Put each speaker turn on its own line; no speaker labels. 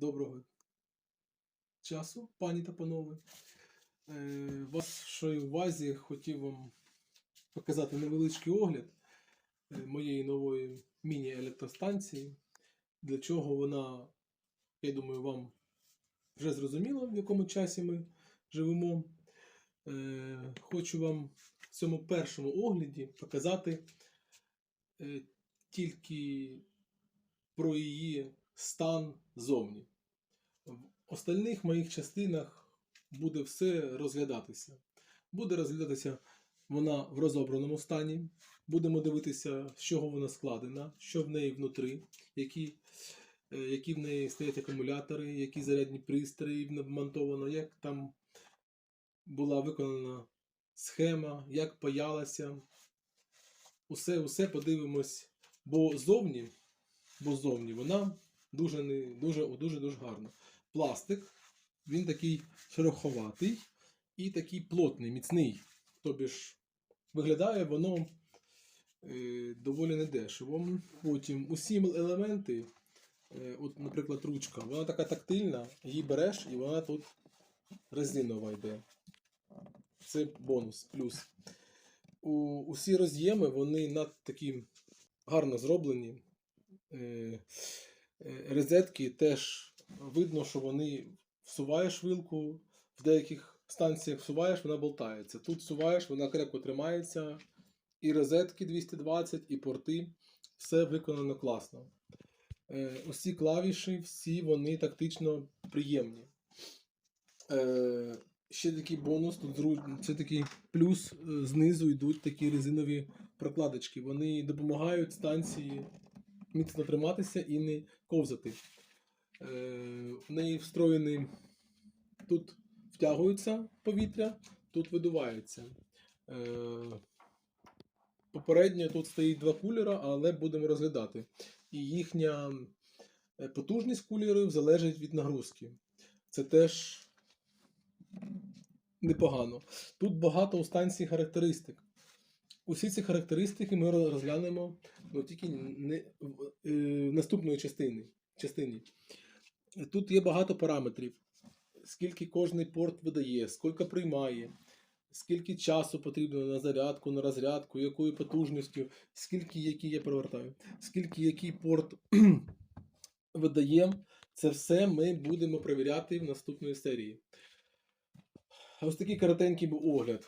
Доброго часу, пані та панове. Е, Вашої увазі хотів вам показати невеличкий огляд е, моєї нової міні-електростанції. Для чого вона, я думаю, вам вже зрозуміло, в якому часі ми живемо. Е, Хочу вам в цьому першому огляді показати е, тільки про її стан зовні. В остальних моїх частинах буде все розглядатися. Буде розглядатися вона в розобраному стані. Будемо дивитися, з чого вона складена, що в неї внутрі, які, е, які в неї стоять акумулятори, які зарядні пристрої вмонтовано, як там була виконана схема, як паялася. Усе, усе подивимось, бо зовні, бо зовні вона дуже, дуже, дуже, дуже гарна. Пластик, він такий шероховатий і такий плотний, міцний. Тобі ж виглядає воно е, доволі недешево. Потім усі елементи, е, от, наприклад, ручка, вона така тактильна, її береш і вона тут резинова йде. Це бонус, плюс. У, усі роз'єми, вони над такі гарно зроблені. Е, Розетки теж видно, що вони всуваєш вилку, в деяких станціях всуваєш, вона болтається. Тут всуваєш, вона крепко тримається. І розетки 220, і порти. Все виконано класно. Е, усі клавіші, всі вони тактично приємні. Е, ще такий бонус, тут це такий плюс е, знизу йдуть такі резинові прокладочки. Вони допомагають станції міцно триматися і не ковзати. Е, в неї встроєний тут втягується повітря, тут видувається. Е, попередньо тут стоїть два кулера, але будемо розглядати. І їхня е, потужність кулерів залежить від нагрузки. Це теж непогано. Тут багато у станції характеристик. Усі ці характеристики ми розглянемо ну, тільки не, в е, наступної частини, частині. Тут є багато параметрів. Скільки кожний порт видає, скільки приймає, скільки часу потрібно на зарядку, на розрядку, якою потужністю, скільки який я перевертаю, скільки який порт видає. Це все ми будемо перевіряти в наступної серії. Ось такий коротенький був огляд.